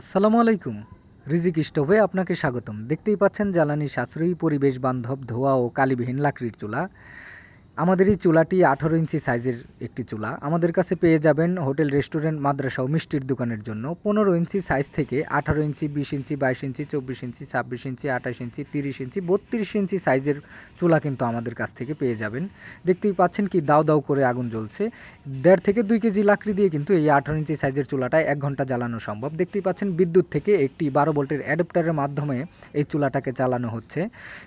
আসসালামু আলাইকুম। রিজিক স্টোভে আপনাকে স্বাগতম। দেখতেই পাচ্ছেন জ্বালানি সাশ্রয়ী পরিবেশ বান্ধব ধোয়া ও কালিবিহীন লাকড়ির চুলা। আমাদের এই চুলাটি আঠারো ইঞ্চি সাইজের একটি চুলা। আমাদের কাছে পেয়ে যাবেন হোটেল, রেস্টুরেন্ট, মাদ্রাসা ও মিষ্টির দোকানের জন্য পনেরো ইঞ্চি সাইজ থেকে আঠারো ইঞ্চি, বিশ ইঞ্চি, বাইশ ইঞ্চি, চব্বিশ ইঞ্চি, ছাব্বিশ ইঞ্চি, আঠাশ ইঞ্চি, তিরিশ ইঞ্চি, বত্রিশ ইঞ্চি সাইজের চুলা কিন্তু আমাদের কাছ থেকে পেয়ে যাবেন। দেখতেই পাচ্ছেন কি দাও দাও করে আগুন জ্বলছে। দেড় থেকে দুই কেজি লাকড়ি দিয়ে কিন্তু এই আঠারো ইঞ্চি সাইজের চুলাটায় এক ঘণ্টা জ্বালানো সম্ভব। দেখতেই পাচ্ছেন বিদ্যুৎ থেকে একটি বারো ভোল্টের অ্যাডাপ্টারের মাধ্যমে এই চুলাটাকে চালানো হচ্ছে।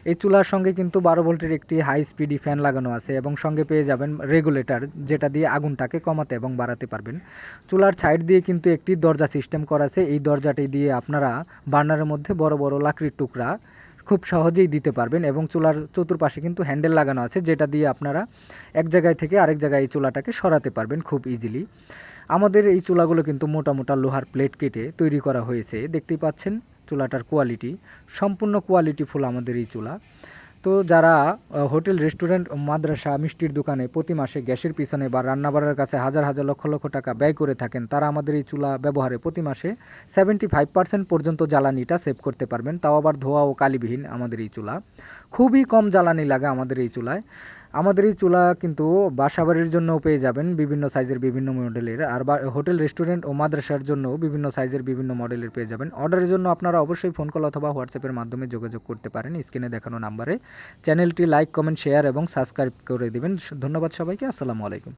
এই চুলার সঙ্গে কিন্তু বারো ভোল্টের একটি হাই স্পিডি ফ্যান লাগানো আছে। এবং সঙ্গে পেয়ে যাবেন রেগুলেটর, যেটা দিয়ে আগুনটাকে কমাতে এবং বাড়াতে পারবেন। চুলার সাইড দিয়ে কিন্তু একটি দরজা সিস্টেম করা আছে। এই দরজাটি দিয়ে আপনারা বার্নারের মধ্যে বড় বড় লাকড়ির টুকরা খুব সহজেই দিতে পারবেন এবং চুলার চতুর্পাশে কিন্তু হ্যান্ডেল লাগানো আছে, যেটা দিয়ে আপনারা এক জায়গায় থেকে আরেক জায়গায় এই চুলাটাকে সরাতে পারবেন খুব ইজিলি আমাদের এই চুলাগুলো কিন্তু মোটা মোটা লোহার প্লেট কেটে তৈরি করা হয়েছে। দেখতেই পাচ্ছেন চুলাটার কোয়ালিটি সম্পূর্ণ কোয়ালিটি ফুল আমাদের এই চুলা। তো যারা হোটেল, রেস্টুরেন্ট, মাদ্রাসা, মিষ্টির দোকানে প্রতি মাসে গ্যাসের পিছনে বা রান্নাবাড়ার কাছে হাজার হাজার লক্ষ লক্ষ টাকা ব্যয় করে থাকেন, তারা আমাদের এই চুলা ব্যবহারে প্রতি মাসে সেভেন্টি ফাইভ পার্সেন্ট পর্যন্ত জ্বালানিটা সেভ করতে পারবেন। তাও আবার ধোয়া ও কালিবিহীন আমাদের এই চুলা। খুবই কম জ্বালানি লাগে আমাদের এই চুলায়। আমাদের এই চুলা কিন্তু বাসাবাড়ির জন্যও পেয়ে যাবেন বিভিন্ন সাইজের বিভিন্ন মডেলের। আর হোটেল, রেস্টুরেন্ট ও মাদ্রাসার জন্য বিভিন্ন সাইজের বিভিন্ন মডেলের পেয়ে যাবেন। অর্ডারের জন্য আপনারা অবশ্যই ফোন কল অথবা হোয়াটসঅ্যাপের মাধ্যমে যোগাযোগ করতে পারেন স্ক্রিনে দেখানো নাম্বারে। চ্যানেলটি লাইক, কমেন্ট, শেয়ার এবং সাবস্ক্রাইব করে দেবেন। ধন্যবাদ সবাইকে। আসসালামু আলাইকুম।